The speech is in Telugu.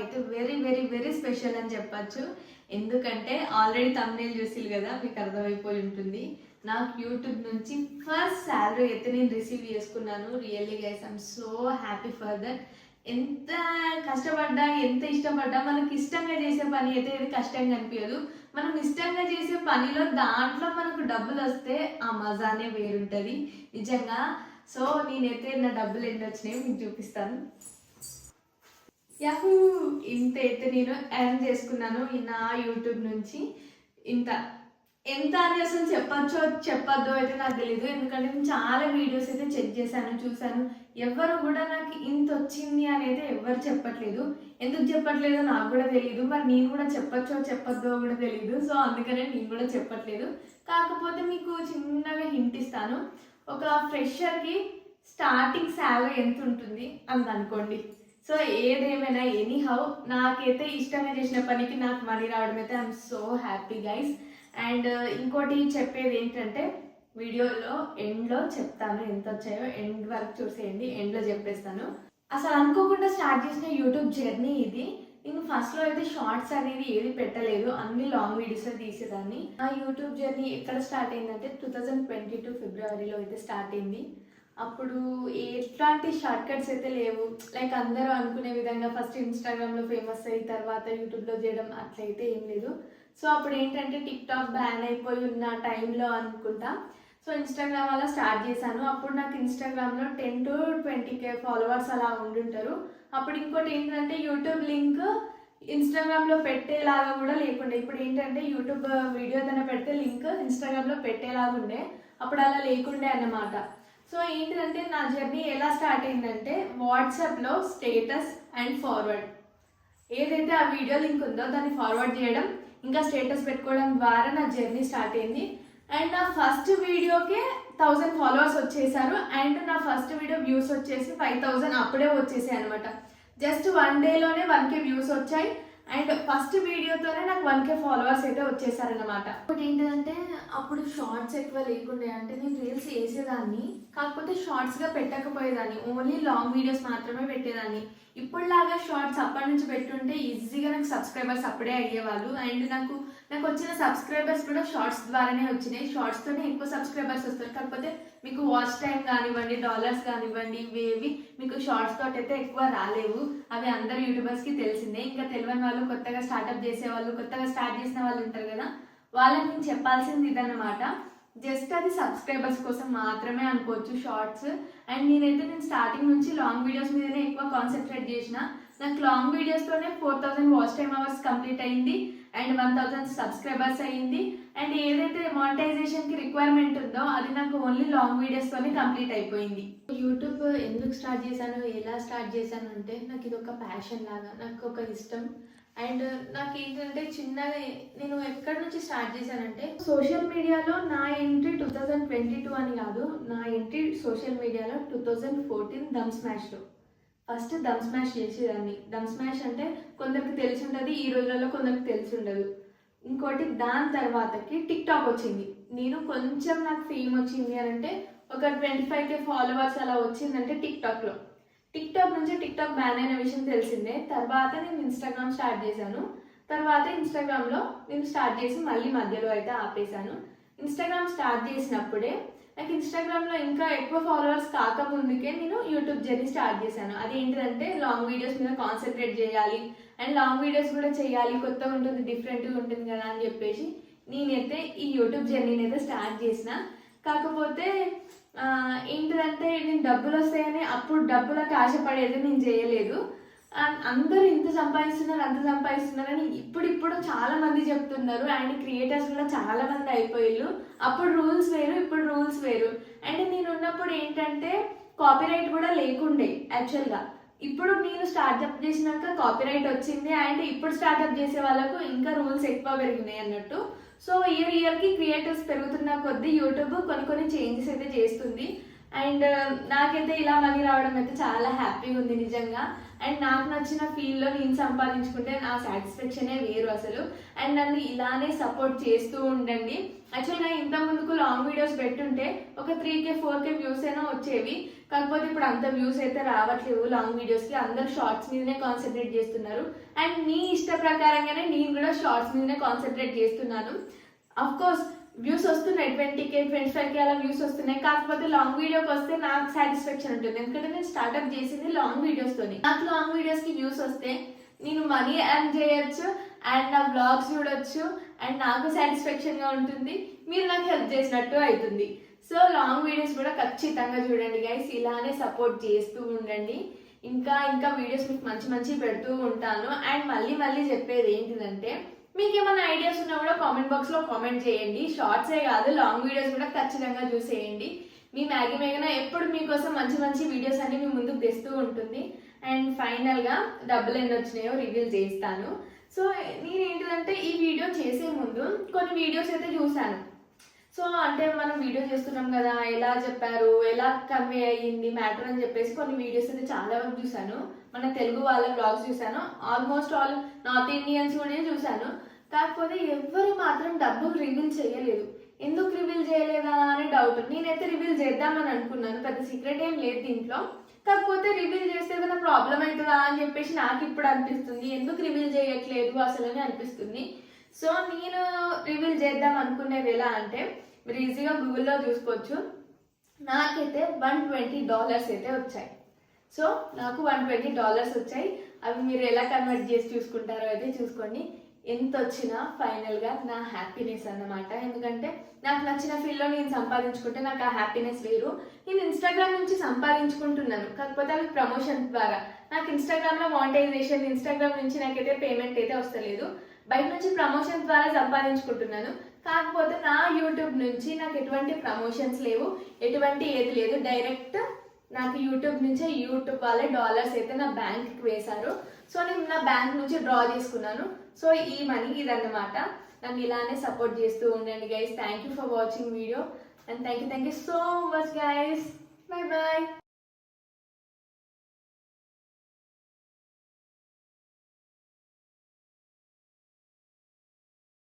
అయితే వెరీ వెరీ వెరీ స్పెషల్ అని చెప్పచ్చు. ఎందుకంటే ఆల్రెడీ తమ్నేల్ చూసిరు కదా మీకు అర్థమైపోయి ఉంటుంది. నాకు యూట్యూబ్ నుంచి ఫస్ట్ శాలరీ అయితే నేను రిసీవ్ చేసుకున్నాను. Really guys I'm so happy for that ఎంత కష్టపడ్డా ఎంత ఇష్టపడ్డా మనకి ఇష్టంగా చేసే పని అయితే ఏది కష్టంగా అనిపించదు మనం ఇష్టంగా చేసే పనిలో దాంట్లో మనకు డబ్బులు వస్తే ఆ మజానే వేరుంటుంది. నిజంగా సో నేనైతే నా డబ్బులు ఎన్ని వచ్చినాయో మీకు చూపిస్తాను. యాహూ ఇంత అయితే నేను ఎర్న్ చేసుకున్నాను నా యూట్యూబ్ నుంచి. ఇంత. ఎంత అని అసలు చెప్పచ్చో చెప్పొద్దో అయితే నాకు తెలియదు ఎందుకంటే నేను చాలా వీడియోస్ అయితే చెక్ చేశాను చూశాను. ఎవరు కూడా నాకు ఇంత వచ్చింది అనేది ఎవరు చెప్పట్లేదు. ఎందుకు చెప్పట్లేదో నాకు కూడా తెలియదు మరి నేను కూడా చెప్పచ్చో చెప్పొద్దో కూడా తెలియదు సో అందుకనే నేను కూడా చెప్పట్లేదు. కాకపోతే మీకు చిన్నగా హింట్ ఇస్తాను. ఒక ఫ్రెషర్కి స్టార్టింగ్ శాలరీ ఎంత ఉంటుంది? అంత అనుకోండి సో ఏదేమైనా ఎనీ హౌ నాకైతే ఇష్టంగా చేసిన పనికి నాకు మనీ రావడం అయితే I'm so happy guys and ఇంకోటి చెప్పేది ఏంటంటే వీడియోలో ఎండ్లో చెప్తాను ఎంత వచ్చాయో. ఎండ్ వరకు చూసేయండి ఎండ్లో చెప్పేస్తాను. అసలు అనుకోకుండా స్టార్ట్ చేసిన యూట్యూబ్ జర్నీ ఇది. నేను ఫస్ట్లో అయితే షార్ట్స్ అనేది ఏది పెట్టలేదు. అన్ని లాంగ్ వీడియోస్ తీసేదాన్ని. ఆ యూట్యూబ్ జర్నీ ఎక్కడ స్టార్ట్ అయిందంటే టూ థౌజండ్ ట్వంటీ టూ ఫిబ్రవరిలో అయితే స్టార్ట్ అయింది. అప్పుడు ఎట్లాంటి షార్ట్ కట్స్ అయితే లేవు. లైక్ అందరూ అనుకునే విధంగా ఫస్ట్ ఇన్స్టాగ్రామ్లో ఫేమస్ అయ్యి తర్వాత యూట్యూబ్లో చేయడం అట్లయితే ఏం లేదు. సో అప్పుడు ఏంటంటే టిక్ టాక్ బ్యాన్ అయిపోయి ఉన్న టైంలో అనుకుంటా. సో ఇన్స్టాగ్రామ్ అలా స్టార్ట్ చేశాను. అప్పుడు నాకు ఇన్స్టాగ్రామ్లో ten to twenty K followers అలా ఉండుంటారు. అప్పుడు ఇంకోటి ఏంటంటే యూట్యూబ్ లింక్ ఇన్స్టాగ్రామ్లో పెట్టేలాగా కూడా లేకుండే. ఇప్పుడు ఏంటంటే యూట్యూబ్ వీడియో ఏదైనా పెడితే లింక్ ఇన్స్టాగ్రామ్లో పెట్టేలాగా ఉండే అప్పుడు అలా లేకుండే అన్నమాట. సో ఏంటంటే నా జర్నీ ఎలా స్టార్ట్ అయిందంటే వాట్సాప్లో స్టేటస్ అండ్ ఫార్వర్డ్. ఏదైతే ఆ వీడియో లింక్ ఉందో దాన్ని ఫార్వర్డ్ చేయడం ఇంకా స్టేటస్ పెట్టుకోవడం ద్వారా నా జర్నీ స్టార్ట్ అయింది. అండ్ నా ఫస్ట్ వీడియోకే థౌజండ్ ఫాలోవర్స్ వచ్చేసారు. అండ్ నా ఫస్ట్ వీడియో వ్యూస్ వచ్చేసి ఫైవ్ థౌజండ్ అప్పుడే వచ్చేసాయి అనమాట జస్ట్ వన్ డేలోనే వన్ కే వ్యూస్ వచ్చాయి. అండ్ ఫస్ట్ వీడియోతోనే నాకు వన్ కే ఫాలోవర్స్ అయితే వచ్చేసారనమాట ఒకటి ఏంటంటే అప్పుడు షార్ట్స్ ఎక్కువ లేకుండే అంటే నేను రీల్స్ వేసేదాన్ని కాకపోతే షార్ట్స్గా పెట్టకపోయేదాన్ని. ఓన్లీ లాంగ్ వీడియోస్ మాత్రమే పెట్టేదాన్ని. ఇప్పుడులాగా షార్ట్స్ అప్పటి నుంచి పెట్టుంటే ఈజీగా నాకు సబ్స్క్రైబర్స్ అప్పుడే అయ్యేవాళ్ళు. అండ్ నాకు నాకు వచ్చిన సబ్స్క్రైబర్స్ కూడా షార్ట్స్ ద్వారానే వచ్చినాయి. షార్ట్స్తోనే ఎక్కువ సబ్స్క్రైబర్స్ వస్తారు. కాకపోతే మీకు వాచ్ టైం కానివ్వండి డాలర్స్ కానివ్వండి ఇవేవి మీకు షార్ట్స్ తోటి అయితే ఎక్కువ రాలేవు. అవి అందరు యూట్యూబర్స్కి తెలిసిందే. ఇంకా తెలియని వాళ్ళు కొత్తగా స్టార్ట్అప్ చేసే వాళ్ళు కొత్తగా స్టార్ట్ చేసిన వాళ్ళు ఉంటారు కదా వాళ్ళకి నేను చెప్పాల్సింది ఇదన్నమాట. జస్ట్ అది సబ్స్క్రైబర్స్ కోసం మాత్రమే అనుకోవచ్చు షార్ట్స్. అండ్ నేనైతే నేను స్టార్టింగ్ నుంచి లాంగ్ వీడియోస్ మీదనే ఎక్కువ కాన్సన్ట్రేట్ చేసిన. నాకు long వీడియోస్తోనే four thousand watch time hours complete అయింది. అండ్ వన్ థౌసండ్ సబ్స్క్రైబర్స్ అయ్యింది. అండ్ ఏదైతే మానిటైజేషన్కి రిక్వైర్మెంట్ ఉందో అది నాకు ఓన్లీ లాంగ్ వీడియోస్తోనే కంప్లీట్ అయిపోయింది. యూట్యూబ్ ఎందుకు స్టార్ట్ చేశాను ఎలా స్టార్ట్ చేశాను అంటే నాకు ఇది ఒక ప్యాషన్ లాగా నాకు ఒక ఇష్టం. అండ్ నాకు ఏంటంటే చిన్నగా నేను ఎక్కడి నుంచి స్టార్ట్ చేశానంటే సోషల్ మీడియాలో నా entry two thousand twenty two అని కాదు నా ఎంట్రీ సోషల్ మీడియాలో two thousand fourteen Dubsmash first Dubsmash చేసేదాన్ని. దమ్ స్మాష్ అంటే కొందరికి తెలిసి ఉంటుంది ఈ రోజులలో కొందరికి తెలిసి ఉండదు ఇంకోటి దాని తర్వాతకి టిక్ టాక్ వచ్చింది. నేను కొంచెం నాకు ఫేమ్ వచ్చింది అని అంటే ఒక ట్వంటీ ఫైవ్ కే ఫాలోవర్స్ అలా వచ్చిందంటే టిక్ టాక్లో టిక్ టాక్ నుంచి టిక్ టాక్ బ్యాన్ అయిన విషయం తెలిసిందే. తర్వాత నేను ఇన్స్టాగ్రామ్ స్టార్ట్ చేశాను. తర్వాత ఇన్స్టాగ్రామ్లో నేను స్టార్ట్ చేసి మళ్ళీ మధ్యలో అయితే ఆపేశాను. ఇన్స్టాగ్రామ్ స్టార్ట్ చేసినప్పుడే నాకు ఇన్స్టాగ్రామ్లో ఇంకా ఎక్కువ ఫాలోవర్స్ కాకముందుకే నేను యూట్యూబ్ జర్నీ స్టార్ట్ చేశాను. అదేంటిదంటే లాంగ్ వీడియోస్ మీద కాన్సన్ట్రేట్ చేయాలి అండ్ లాంగ్ వీడియోస్ కూడా చేయాలి కొత్తగా ఉంటుంది డిఫరెంట్గా ఉంటుంది కదా అని చెప్పేసి నేనైతే ఈ యూట్యూబ్ జర్నీని అయితే స్టార్ట్ చేసిన. కాకపోతే ఏంటిదంటే నేను డబ్బులు వస్తాయని అప్పుడు డబ్బులకు ఆశపడేది నేను చేయలేదు. అందరూ ఇంత సంపాదిస్తున్నారు అంత సంపాదిస్తున్నారు అని ఇప్పుడు ఇప్పుడు చాలా మంది చెప్తున్నారు. అండ్ క్రియేటర్స్ కూడా చాలా మంది అయిపోయారు అప్పుడు రూల్స్ వేరు ఇప్పుడు రూల్స్ వేరు. అండ్ నేను ఉన్నప్పుడు ఏంటంటే కాపీరైట్ కూడా లేకుండే యాక్చువల్గా. ఇప్పుడు నేను స్టార్ట్అప్ చేసినాక కాపీరైట్ వచ్చింది. అండ్ ఇప్పుడు స్టార్ట్అప్ చేసే వాళ్ళకు ఇంకా రూల్స్ ఎక్కువ పెరిగినాయి అన్నట్టు. సో ఇయర్ ఇయర్కి క్రియేటర్స్ పెరుగుతున్న కొద్దీ యూట్యూబ్ కొన్ని కొన్ని చేంజెస్ అయితే చేస్తుంది. అండ్ నాకైతే ఇలా మనీ రావడం అయితే చాలా హ్యాపీగా ఉంది నిజంగా. అండ్ నాకు నచ్చిన ఫీల్డ్లో నేను సంపాదించుకుంటే నా సాటిస్ఫాక్షనే వేరు అసలు. అండ్ నన్ను ఇలానే సపోర్ట్ చేస్తూ ఉండండి. యాక్చువల్గా ఇంత ముందుకు లాంగ్ వీడియోస్ పెట్టుంటే ఒక three K four K views అయినా వచ్చేవి. కాకపోతే ఇప్పుడు అంత వ్యూస్ అయితే రావట్లేవు లాంగ్ వీడియోస్కి అందరు షార్ట్స్ మీదనే కాన్సన్ట్రేట్ చేస్తున్నారు. అండ్ నీ ఇష్ట ప్రకారంగానే నేను కూడా షార్ట్స్ మీదనే కాన్సన్ట్రేట్ చేస్తున్నాను. అఫ్కోర్స్ వ్యూస్ వస్తున్నాయి twenty K twenty five K అలా వ్యూస్ వస్తున్నాయి. కాకపోతే లాంగ్ వీడియోకి వస్తే నాకు సాటిస్ఫాక్షన్ ఉంటుంది. ఎందుకంటే నేను స్టార్ట్అప్ చేసింది లాంగ్ వీడియోస్తోని నాకు లాంగ్ వీడియోస్కి వ్యూస్ వస్తే నేను మనీ ఎర్న్ చేయొచ్చు అండ్ నా బ్లాగ్స్ చూడొచ్చు అండ్ నాకు సాటిస్ఫాక్షన్గా ఉంటుంది. మీరు నాకు హెల్ప్ చేసినట్టు అవుతుంది. సో లాంగ్ వీడియోస్ కూడా ఖచ్చితంగా చూడండి గైస్ ఇలానే సపోర్ట్ చేస్తూ ఉండండి. ఇంకా ఇంకా వీడియోస్ మీకు మంచి మంచి పెడుతూ ఉంటాను. అండ్ మళ్ళీ మళ్ళీ చెప్పేది ఏంటిదంటే మీకు ఏమైనా ఐడియాస్ ఉన్నా కూడా కామెంట్ బాక్స్లో కామెంట్ చేయండి. షార్ట్సే కాదు లాంగ్ వీడియోస్ కూడా ఖచ్చితంగా చూసేయండి. మీ మ్యాగీ మేఘన ఎప్పుడు మీకోసం మంచి మంచి వీడియోస్ అన్ని మీ ముందుకు తెస్తూ ఉంటుంది. అండ్ ఫైనల్గా డబ్బులు ఎన్ని వచ్చినాయో రివీల్ చేస్తాను సో నేను ఏంటిదంటే ఈ వీడియో చేసే ముందు కొన్ని వీడియోస్ అయితే చూశాను. సో అంటే మనం వీడియో చేస్తున్నాం కదా ఎలా చెప్పారు ఎలా కన్వే అయ్యింది మ్యాటర్ అని చెప్పేసి కొన్ని వీడియోస్ అయితే చాలా వరకు చూశాను. మన తెలుగు వాళ్ళ బ్లాగ్స్ చూశాను. ఆల్మోస్ట్ ఆల్ నార్త్ ఇండియన్స్ కూడా చూశాను. కాకపోతే ఎవ్వరు మాత్రం డబ్బులు రివీల్ చేయలేదు. ఎందుకు రివీల్ చేయలేదా అనే డౌట్ నేనైతే రివీల్ చేద్దామని అనుకున్నాను. పెద్ద సీక్రెట్ ఏం లేదు దీంట్లో. కాకపోతే రివీల్ చేస్తే ఏదైనా ప్రాబ్లం అవుతుందా అని చెప్పేసి నాకు ఇప్పుడు అనిపిస్తుంది. ఎందుకు రివీల్ చేయట్లేదు అసలు అని అనిపిస్తుంది. సో నేను రివీల్ చేద్దాం అనుకునేది ఎలా అంటే మీరు ఈజీగా గూగుల్లో చూసుకోవచ్చు. నాకైతే వన్ ట్వంటీ డాలర్స్ అయితే వచ్చాయి. సో నాకు వన్ ట్వంటీ డాలర్స్ వచ్చాయి. అవి మీరు ఎలా కన్వర్ట్ చేసి చూసుకుంటారో అయితే చూసుకోండి. ఎంత వచ్చినా ఫైనల్గా నా హ్యాపీనెస్ అన్నమాట. ఎందుకంటే నాకు నచ్చిన ఫీల్డ్లో నేను సంపాదించుకుంటే నాకు ఆ హ్యాపీనెస్ వేరు. నేను ఇన్స్టాగ్రామ్ నుంచి సంపాదించుకుంటున్నాను. కాకపోతే అవి ప్రమోషన్ ద్వారా. నాకు ఇన్స్టాగ్రామ్లో మానిటైజేషన్ ఇన్స్టాగ్రామ్ నుంచి నాకైతే పేమెంట్ అయితే వస్తలేదు. బయట నుంచి ప్రమోషన్ ద్వారా సంపాదించుకుంటున్నాను. కాకపోతే నా యూట్యూబ్ నుంచి నాకు ఎటువంటి ప్రమోషన్స్ లేవు. ఎటువంటి ఏది లేదు. డైరెక్ట్ నాకు యూట్యూబ్ నుంచే యూట్యూబ్ వాళ్ళే డాలర్స్ అయితే నా బ్యాంక్కి వేశారు. సో నేను నా బ్యాంక్ నుంచి డ్రా చేసుకున్నాను సో ఈ మనీ ఇదన్నమాట. నన్ను ఇలానే సపోర్ట్ చేస్తూ ఉండండి guys thank you for watching video and thank you thank you so much guys bye bye